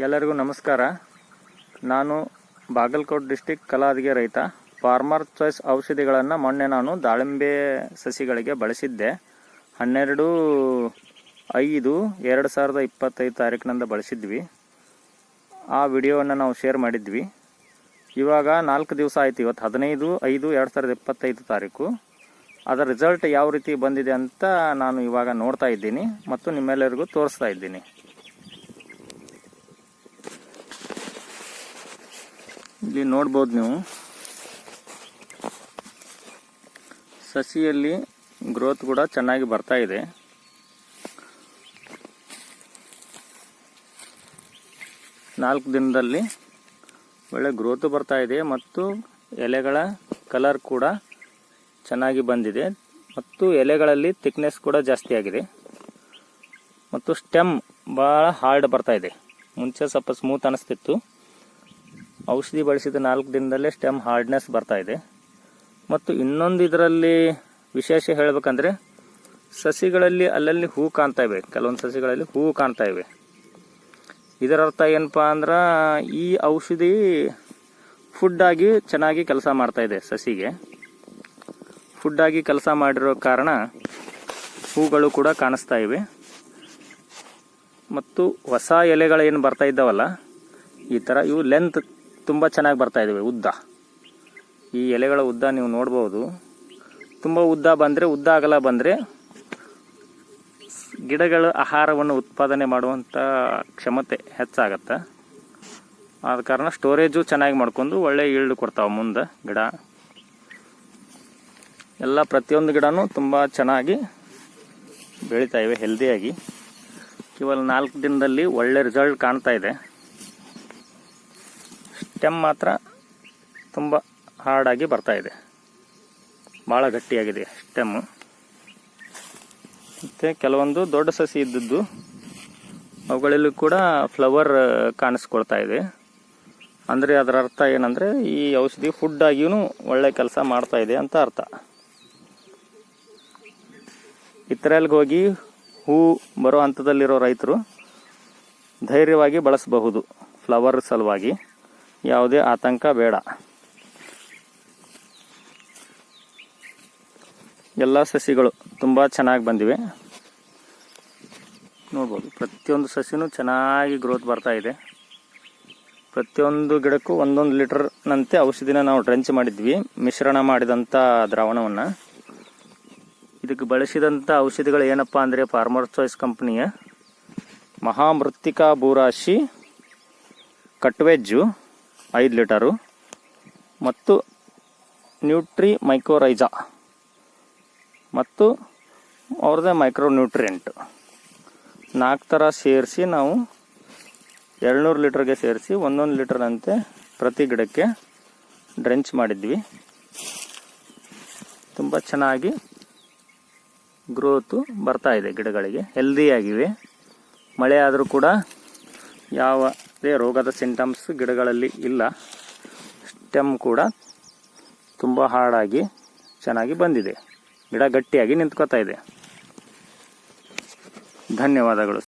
ಎಲ್ಲರಿಗೂ ನಮಸ್ಕಾರ. ನಾನು ಬಾಗಲಕೋಟೆ ಡಿಸ್ಟಿಕ್ ಕಲಾದಿಗೆ ರೈತ. ಫಾರ್ಮರ್ ಚಾಯ್ಸ್ ಔಷಧಿಗಳನ್ನು ಮೊನ್ನೆ ನಾನು ದಾಳಿಂಬೆ ಸಸಿಗಳಿಗೆ ಬಳಸಿದ್ದೆ. ಹನ್ನೆರಡು ಐದು ಎರಡು ಸಾವಿರದ ಇಪ್ಪತ್ತೈದು ತಾರೀಕಿನಿಂದ ಬಳಸಿದ್ವಿ. ಆ ವಿಡಿಯೋವನ್ನು ನಾವು ಶೇರ್ ಮಾಡಿದ್ವಿ. ಇವಾಗ ನಾಲ್ಕು ದಿವಸ ಆಯ್ತು. ಇವತ್ತು ಹದಿನೈದು ಐದು ಎರಡು ಸಾವಿರದ ಇಪ್ಪತ್ತೈದು ತಾರೀಕು. ಅದರ ರಿಸಲ್ಟ್ ಯಾವ ರೀತಿ ಬಂದಿದೆ ಅಂತ ನಾನು ಇವಾಗ ನೋಡ್ತಾ ಇದ್ದೀನಿ ಮತ್ತು ನಿಮ್ಮೆಲ್ಲರಿಗೂ ತೋರಿಸ್ತಾ ಇದ್ದೀನಿ. ಇಲ್ಲಿ ನೋಡ್ಬೋದು ನೀವು. ಸಸಿಯಲ್ಲಿ ಗ್ರೋತ್ ಕೂಡ ಚೆನ್ನಾಗಿ ಬರ್ತಾ ಇದೆ. ನಾಲ್ಕು ದಿನದಲ್ಲಿ ಒಳ್ಳೆ ಗ್ರೋತ್ ಬರ್ತಾ ಇದೆ ಮತ್ತು ಎಲೆಗಳ ಕಲರ್ ಕೂಡ ಚೆನ್ನಾಗಿ ಬಂದಿದೆ. ಮತ್ತು ಎಲೆಗಳಲ್ಲಿ ಥಿಕ್ನೆಸ್ ಕೂಡ ಜಾಸ್ತಿ ಆಗಿದೆ. ಮತ್ತು ಸ್ಟೆಮ್ ಭಾಳ ಹಾರ್ಡ್ ಬರ್ತಾ ಇದೆ. ಮುಂಚೆ ಸ್ವಲ್ಪ ಸ್ಮೂತ್ ಅನಿಸ್ತಿತ್ತು. ಔಷಧಿ ಬಳಸಿದ ನಾಲ್ಕು ದಿನದಲ್ಲೇ ಸ್ಟೆಮ್ ಹಾರ್ಡ್ನೆಸ್ ಬರ್ತಾ ಇದೆ. ಮತ್ತು ಇನ್ನೊಂದು ಇದರಲ್ಲಿ ವಿಶೇಷ ಹೇಳಬೇಕಂದ್ರೆ ಸಸಿಗಳಲ್ಲಿ ಅಲ್ಲಲ್ಲಿ ಹೂ ಕಾಣ್ತಾ ಇವೆ. ಕೆಲವೊಂದು ಸಸಿಗಳಲ್ಲಿ ಹೂ ಕಾಣ್ತಾ ಇವೆ. ಇದರ ಅರ್ಥ ಏನಪ್ಪ ಅಂದ್ರೆ ಈ ಔಷಧಿ ಫುಡ್ ಆಗಿ ಚೆನ್ನಾಗಿ ಕೆಲಸ ಮಾಡ್ತಾ ಇದೆ ಸಸಿಗೆ. ಫುಡ್ ಆಗಿ ಕೆಲಸ ಮಾಡಿರೋ ಕಾರಣ ಹೂಗಳು ಕೂಡ ಕಾಣಿಸ್ತಾ ಇವೆ. ಮತ್ತು ಹೊಸ ಎಲೆಗಳು ಏನು ಬರ್ತಾ ಇದ್ದಾವಲ್ಲ, ಈ ಥರ ಇವು ಲೆಂತ್ ತುಂಬ ಚೆನ್ನಾಗಿ ಬರ್ತಾ ಇದ್ದಾವೆ ಉದ್ದ. ಈ ಎಲೆಗಳ ಉದ್ದ ನೀವು ನೋಡ್ಬೋದು. ತುಂಬ ಉದ್ದ ಬಂದರೆ, ಉದ್ದ ಆಗಲ್ಲ ಬಂದರೆ ಗಿಡಗಳ ಆಹಾರವನ್ನು ಉತ್ಪಾದನೆ ಮಾಡುವಂಥ ಕ್ಷಮತೆ ಹೆಚ್ಚಾಗತ್ತೆ. ಆದ ಕಾರಣ ಸ್ಟೋರೇಜು ಚೆನ್ನಾಗಿ ಮಾಡ್ಕೊಂಡು ಒಳ್ಳೆ ಈಲ್ಡ್ ಕೊಡ್ತಾವೆ ಮುಂದೆ ಗಿಡ. ಎಲ್ಲ ಪ್ರತಿಯೊಂದು ಗಿಡನೂ ತುಂಬ ಚೆನ್ನಾಗಿ ಬೆಳೀತಾ ಇವೆ ಹೆಲ್ದಿಯಾಗಿ ಕೇವಲ ನಾಲ್ಕು ದಿನದಲ್ಲಿ ಒಳ್ಳೆ ರಿಸಲ್ಟ್ ಕಾಣ್ತಾ ಇದೆ. ಸ್ಟೆಮ್ ಮಾತ್ರ ತುಂಬ ಹಾರ್ಡಾಗಿ ಬರ್ತಾ ಇದೆ. ಭಾಳ ಗಟ್ಟಿಯಾಗಿದೆ ಸ್ಟೆಮ್ಮು ಮತ್ತು ಕೆಲವೊಂದು ದೊಡ್ಡ ಸಸಿ ಇದ್ದದ್ದು, ಅವುಗಳಲ್ಲೂ ಕೂಡ ಫ್ಲವರ್ ಕಾಣಿಸ್ಕೊಳ್ತಾ ಇದೆ. ಅಂದರೆ ಅದರ ಅರ್ಥ ಏನಂದರೆ ಈ ಔಷಧಿ ಫುಡ್ ಆಗಿಯೂ ಒಳ್ಳೆ ಕೆಲಸ ಮಾಡ್ತಾ ಇದೆ ಅಂತ ಅರ್ಥ. ಇತರಲ್ಲಿಗೆ ಹೋಗಿ ಹೂ ಬರೋ ಹಂತದಲ್ಲಿರೋ ರೈತರು ಧೈರ್ಯವಾಗಿ ಬಳಸಬಹುದು ಫ್ಲವರ್ ಸಲುವಾಗಿ. ಯಾವುದೇ ಆತಂಕ ಬೇಡ. ಎಲ್ಲ ಸಸಿಗಳು ತುಂಬ ಚೆನ್ನಾಗಿ ಬಂದಿವೆ. ನೋಡ್ಬೋದು, ಪ್ರತಿಯೊಂದು ಸಸಿನೂ ಚೆನ್ನಾಗಿ ಗ್ರೋತ್ ಬರ್ತಾ ಇದೆ. ಪ್ರತಿಯೊಂದು ಗಿಡಕ್ಕೂ ಒಂದೊಂದು ಲೀಟರ್ನಂತೆ ಔಷಧಿನ ನಾವು ಡ್ರೆಂಚ್ ಮಾಡಿದ್ವಿ, ಮಿಶ್ರಣ ಮಾಡಿದಂಥ ದ್ರಾವಣವನ್ನು. ಇದಕ್ಕೆ ಬಳಸಿದಂಥ ಔಷಧಿಗಳು ಏನಪ್ಪ ಅಂದರೆ ಫಾರ್ಮರ್ ಚಾಯ್ಸ್ ಕಂಪ್ನಿಯ ಮಹಾಮೃತ್ತಿಕಾ ಬೂರಾಶಿ ಕಟ್ವೆಜ್ಜು. ಐದು ಲೀಟರು. ಮತ್ತು ನ್ಯೂಟ್ರಿ ಮೈಕ್ರೋರೈಜಾ. ಮತ್ತು ಅವ್ರದ್ದೇ ಮೈಕ್ರೋ ನ್ಯೂಟ್ರಿಯೆಂಟ್ ನಾಲ್ಕು ಥರ ಸೇರಿಸಿ ನಾವು ಎರಡುನೂರು ಲೀಟ್ರಿಗೆ ಸೇರಿಸಿ ಒಂದೊಂದು ಲೀಟ್ರ್ನಂತೆ ಪ್ರತಿ ಗಿಡಕ್ಕೆ ಡ್ರೆಂಚ್ ಮಾಡಿದ್ವಿ. ತುಂಬ ಚೆನ್ನಾಗಿ ಗ್ರೋತು ಬರ್ತಾ ಇದೆ ಗಿಡಗಳಿಗೆ, ಹೆಲ್ದಿಯಾಗಿವೆ. ಮಳೆ ಆದರೂ ಕೂಡ ಯಾವುದೇ ರೋಗದ ಸಿಂಟಮ್ಸ್ ಗಿಡಗಳಲ್ಲಿ ಇಲ್ಲ. ಸ್ಟೆಮ್ ಕೂಡ ತುಂಬ ಹಾರ್ಡಾಗಿ ಚೆನ್ನಾಗಿ ಬಂದಿದೆ. ಗಿಡ ಗಟ್ಟಿಯಾಗಿ ನಿಂತ್ಕೋತಾ ಇದೆ. ಧನ್ಯವಾದಗಳು.